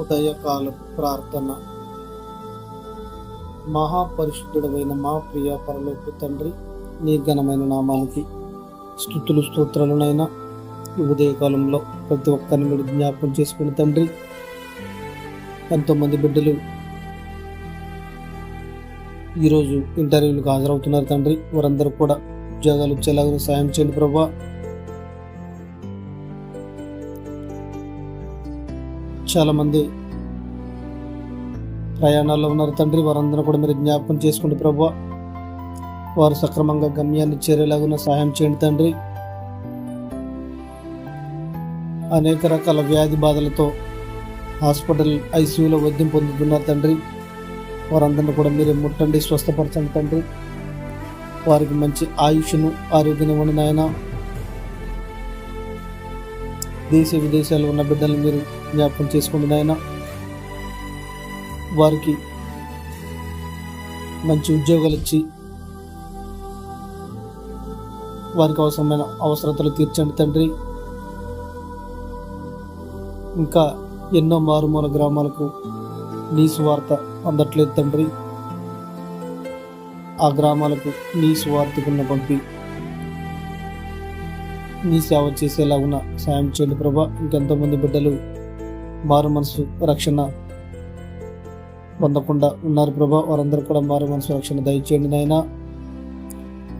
ఉదయకాల ప్రార్థన. మహాపరిశుద్ధుడమైన మా ప్రియ పరలోక తండ్రి నీ ఘనమైన నామానికి స్థుతులు స్తోత్రాలనైనా ఉదయకాలంలో ప్రతి ఒక్కరిని మీరు జ్ఞాపకం చేసుకుని తండ్రి ఎంతోమంది బిడ్డలు ఈరోజు ఇంటర్వ్యూలకు హాజరవుతున్నారు తండ్రి. వారందరూ కూడా ఉద్యోగాలు వచ్చేలాగా సాయం చేయండి ప్రభా. చాలామంది ప్రయాణాల్లో ఉన్నారు. తండ్రి వారందరూ కూడా మీరు జ్ఞాపకం చేసుకోండి ప్రభు వారు సక్రమంగా గమ్యాన్ని చేరేలాగా సహాయం చేయండి తండ్రి. అనేక రకాల వ్యాధి బాధలతో హాస్పిటల్ ఐసీయూలో వైద్యం పొందుతున్నారు తండ్రి. వారందరిని కూడా మీరు ముట్టండి స్వస్థపరచండి తండ్రి. వారికి మంచి ఆయుష్ను ఆరోగ్యం ఇవ్వండి నాయన. దేశ విదేశాల్లో ఉన్న బిడ్డలు మీరు జ్ఞాపకం చేసుకోండి నాయన. వారికి మంచి ఉద్యోగాలు ఇచ్చి వారికి అవసరమైన అవసరతలు తీర్చండి తండ్రి. ఇంకా ఎన్నో మారుమూల గ్రామాలకు నీ సువార్త అందట్లేదు తండ్రి. ఆ గ్రామాలకు నీ సువార్తకున్న పంపి నీ సేవ చేసేలాగున సాయం చేయండి ప్రభా. ఇంకెంతోమంది బిడ్డలు మారు మనసు రక్షణ పొందకుండా ఉన్నారు ప్రభా. వారందరూ కూడా మారు మనసు రక్షణ దయచేయండి నాయన.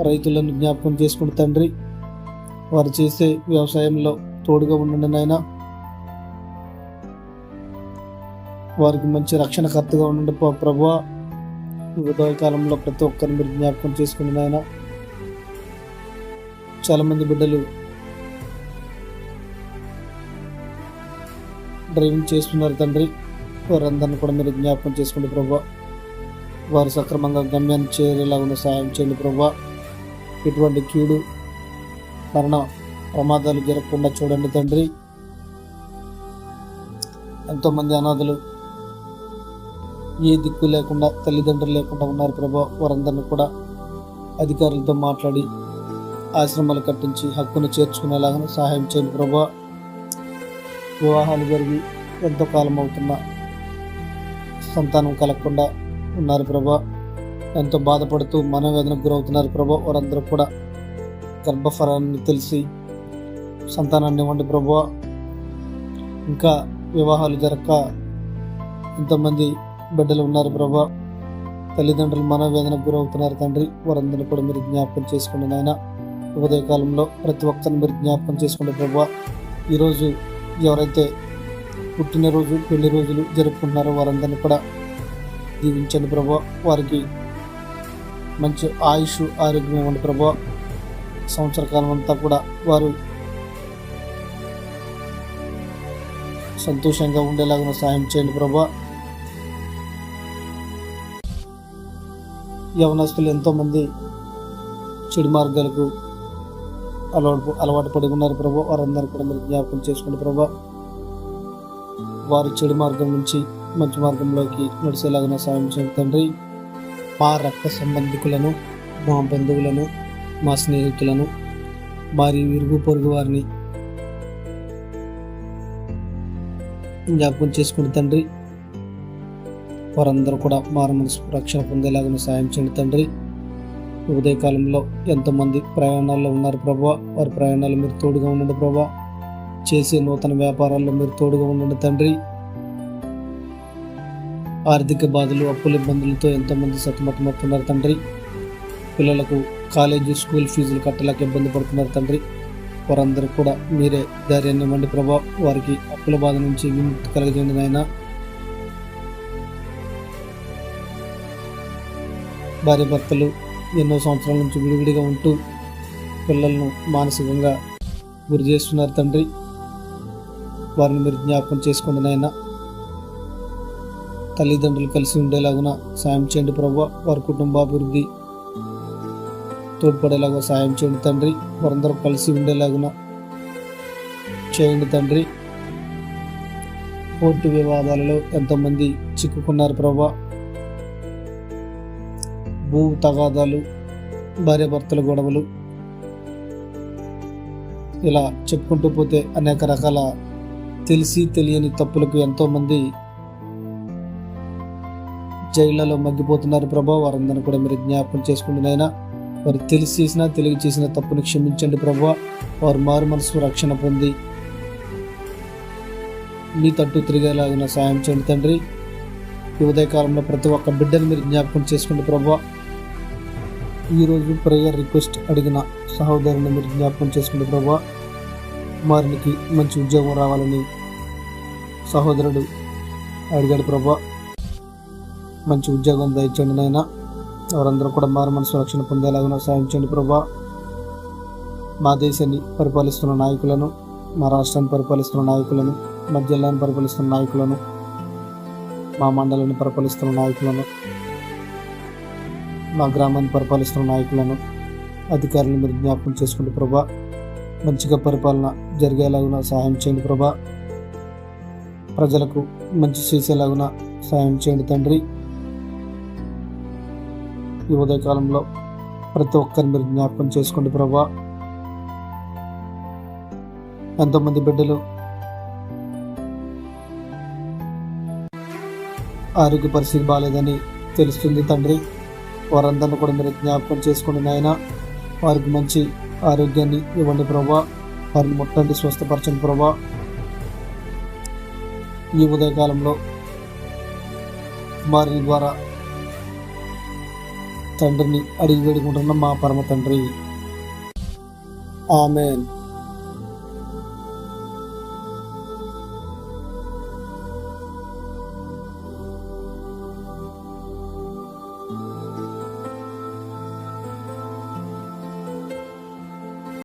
రైతులను జ్ఞాపకం చేసుకుని తండ్రి వారు చేసే వ్యవసాయంలో తోడుగా ఉండండి నాయన. వారికి మంచి రక్షణకర్తగా ఉండండి ప్రభు. ఉదయ కాలంలో ప్రతి ఒక్కరిని మీరు జ్ఞాపకం చేసుకుని నాయన. చాలా మంది బిడ్డలు డ్రైవింగ్ చేస్తున్నారు తండ్రి. వారందరిని కూడా మీరు జ్ఞాపకం చేసుకోండి ప్రభా. వారు సక్రమంగా గమ్యాన్ని చేరేలాగా సహాయం చేయండి ప్రభా. ఇటువంటి కీడు మరణ ప్రమాదాలు జరగకుండా చూడండి తండ్రి. ఎంతోమంది అనాథలు ఏ దిక్కు లేకుండా తల్లిదండ్రులు లేకుండా ఉన్నారు ప్రభా. వారందరిని కూడా అధికారులతో మాట్లాడి ఆశ్రమాలు కట్టించి హక్కును చేర్చుకునేలాగా సహాయం చేయండి ప్రభా. వివాహాలు జరిగి ఎంతో కాలం అవుతున్నా సంతానం కలగకుండా ఉన్నారు ప్రభా. ఎంతో బాధపడుతూ మనోవేదనకు గురవుతున్నారు ప్రభా. వారందరూ కూడా గర్భఫలాన్ని తెలిసి సంతానాన్ని ఇవ్వండి ప్రభా. ఇంకా వివాహాలు జరగక ఎంతోమంది బిడ్డలు ఉన్నారు ప్రభా. తల్లిదండ్రులు మనోవేదనకు గురవుతున్నారు తండ్రి. వారందరినీ కూడా మీరు జ్ఞాపకం చేసుకోండి నాయన. ఉదయకాలంలో ప్రతి ఒక్కరిని మీరు జ్ఞాపకం చేసుకోండి ప్రభా. ఈరోజు ఎవరైతే పుట్టినరోజు పెళ్ళి రోజులు జరుపుకుంటున్నారో వారందరినీ కూడా దీవించండి ప్రభా. వారికి మంచి ఆయుష్ ఆరోగ్యం ఇవ్వండి ప్రభా. సంవత్సర కాలం అంతా కూడా వారు సంతోషంగా ఉండేలాగా సాయం చేయండి ప్రభా. యవనస్తులు ఎంతోమంది చెడు మార్గాలకు అలవాటు అలవాటు పడి ఉన్నారు ప్రభా. వారందరూ కూడా మీరు జ్ఞాపకం చేసుకోండి ప్రభా. వారు చెడు మార్గం నుంచి మంచి మార్గంలోకి నడిచేలాగా సాయం చేయండి తండ్రి. మా రక్త సంబంధికులను మా బంధువులను మా స్నేహితులను వారి విరుగు పొరుగు వారిని జ్ఞాపకం చేసుకుని తండ్రి. వారందరూ కూడా మారు మనసు రక్షణ పొందేలాగా సాయం చేయండి తండ్రి. ఉదయకాలంలో ఎంతోమంది ప్రయాణాల్లో ఉన్నారు ప్రభా. వారి ప్రయాణాలు మీరు తోడుగా ఉండండి ప్రభా. చేసే నూతన వ్యాపారాల్లో మీరు తోడుగా ఉండండి తండ్రి. ఆర్థిక బాధలు అప్పుల ఇబ్బందులతో ఎంతోమంది సతమతమవుతున్నారు తండ్రి. పిల్లలకు కాలేజీ స్కూల్ ఫీజులు కట్టలేక ఇబ్బంది పడుతున్నారు తండ్రి. వారందరూ కూడా మీరే ధైర్యాన్ని ఇవ్వండి ప్రభా. వారికి అప్పుల బాధ నుంచి విముక్తి కలగజేయండి నాయన. భార్య భర్తలు ఎన్నో సంవత్సరాల నుంచి విడివిడిగా ఉంటూ పిల్లలను మానసికంగా గురి చేస్తున్నారు తండ్రి. వారిని మీరు జ్ఞాపకం చేసుకోండి నాయన. తల్లిదండ్రులు కలిసి ఉండేలాగున సాయం చేయండి ప్రభు వారి కుటుంబాభివృద్ధి తోడ్పడేలాగా సాయం చేయండి తండ్రి. వారందరూ కలిసి ఉండేలాగున చేయండి తండ్రి. కోర్టు వివాదాలలో ఎంతోమంది చిక్కుకున్నారు ప్రభా భూ తగాదాలు భార్యాభర్తల గొడవలు ఇలా చెప్పుకుంటూ పోతే అనేక రకాల తెలిసి తెలియని తప్పులకు ఎంతోమంది జైళ్ళలో మగ్గిపోతున్నారు ప్రభా. వారందరిని కూడా మీరు జ్ఞాపకం చేసుకుంటున్నాయినా వారు తెలిసి చేసినా తెలియ చేసిన తప్పుని క్షమించండి ప్రభా. వారు మారు మనసు రక్షణ పొంది మీ తట్టు తిరిగేలాగిన సాయం చేయండి తండ్రి. ఈ ఉదయకాలంలో ప్రతి ఒక్క బిడ్డను మీరు జ్ఞాపకం చేసుకోండి ప్రభా. ఈరోజు ప్రేయర్ రిక్వెస్ట్ అడిగిన సహోదరుని మీరు జ్ఞాపకం చేసుకోండి ప్రభా వారికి మంచి ఉద్యోగం రావాలని సహోదరుడు అడిగాడు ప్రభా. మంచి ఉద్యోగం దయచండి నాయన. వారందరూ కూడా మారు మనసు రక్షణ పొందేలాగా సాయం చేయండి ప్రభా. మా దేశాన్ని పరిపాలిస్తున్న నాయకులను మా రాష్ట్రాన్ని పరిపాలిస్తున్న నాయకులను మా జిల్లాను పరిపాలిస్తున్న నాయకులను మా మండలాన్ని పరిపాలిస్తున్న నాయకులను మా గ్రామాన్ని పరిపాలిస్తున్న నాయకులను అధికారులను మీరు జ్ఞాపకం చేసుకోండి ప్రభా మంచిగా పరిపాలన జరిగేలాగున సహాయం చేయండి ప్రభా. ప్రజలకు మంచి చేసేలాగున సహాయం చేయండి తండ్రి. ఈ ఉదయకాలంలో ప్రతి ఒక్కరిని మీరు జ్ఞాపకం చేసుకోండి ప్రభా. ఎంతోమంది బిడ్డలు ఆరోగ్య పరిస్థితి బాగాలేదని తెలుస్తుంది తండ్రి. వారందరిని కూడా మీరు జ్ఞాపకం చేసుకోండి నాయన. వారికి మంచి ఆరోగ్యాన్ని ఇవ్వండి ప్రభా. వారిని ముట్టండి స్వస్థపరచండి ప్రభా. ఈ ఉదయకాలంలో వారి ద్వారా తండ్రిని అడిగి వేడుకుంటున్న మా పరమ తండ్రి. ఆమెన్.